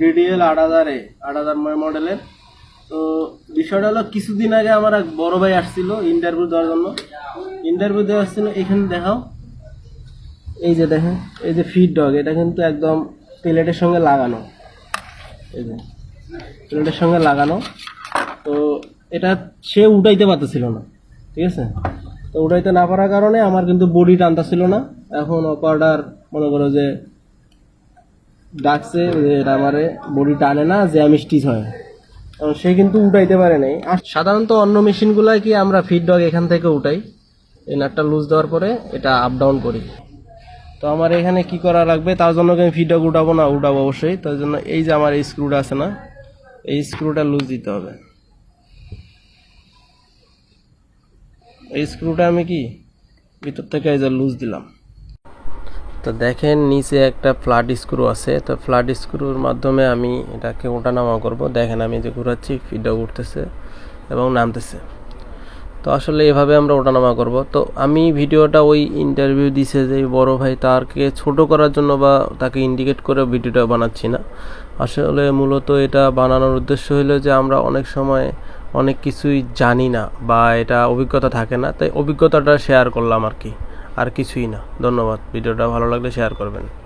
DDL আট হাজারে আট হাজার মডেলের তো বিষয়টা হলো, কিছুদিন আগে আমার এক বড় ভাই আসছিল ইন্টারভিউ দেওয়ার জন্য। ইন্টারভিউ দেওয়া আসছিল এখানে দেখাও। এই যে দেখেন, এই যে ফিড ডগ এটা কিন্তু একদম প্লেটের সঙ্গে লাগানো। এই যে প্লেটের সঙ্গে লাগানো। তো এটা সে উঠাইতে পারতেছিল না, ঠিক আছে? তো উঠাইতে না পারার কারণে আমার কিন্তু বডি টানতা ছিল না। এখন অপারেটার মনে করো যে ডাকছে আমারে, বডি টানে না, যে আমি স্টিচ হয়। সে কিন্তু উঠাইতে পারে নাই। আর সাধারণত অন্য মেশিনগুলাই কি আমরা ফিড ডগ এখান থেকে উঠাই? এই নাটটা লুজ দেওয়ার পরে এটা আপ ডাউন করি। তো আমার এখানে কি করা লাগবে? তার জন্য আমি ফিড ডগ উঠাবো না? উঠাবো অবশ্যই। তার জন্য এই যে আমার এই স্ক্রুটা আছে না, এই স্ক্রুটা লুজ দিতে হবে। এই স্ক্রুটা আমি কি? ভিতর থেকে এই যে লুজ দিলাম। তো দেখেন নিচে একটা ফ্ল্যাট স্ক্রু আছে, তো ফ্ল্যাট স্ক্রুর মাধ্যমে আমি এটাকে ওঠানামা করব। দেখেন আমি যে ঘোরাচ্ছি, ফিডটা উঠতেছে এবং নামতেছে। তো আসলে এভাবে আমরা ওঠানামা করব। তো আমি ভিডিওটা ওই ইন্টারভিউ দিছে যে বড় ভাই তারকে ছোট করার জন্য বা তাকে ইন্ডিকেট করে ভিডিওটা বানাচ্ছি না। আসলে মূলত এটা বানানোর উদ্দেশ্য হলো যে আমরা অনেক সময় অনেক কিছুই জানি না বা এটা অভিজ্ঞতা থাকে না, তাই অভিজ্ঞতাটা শেয়ার করলাম আর কি। আর কিছুই না। ধন্যবাদ। ভিডিওটা ভালো লাগলে শেয়ার করবেন।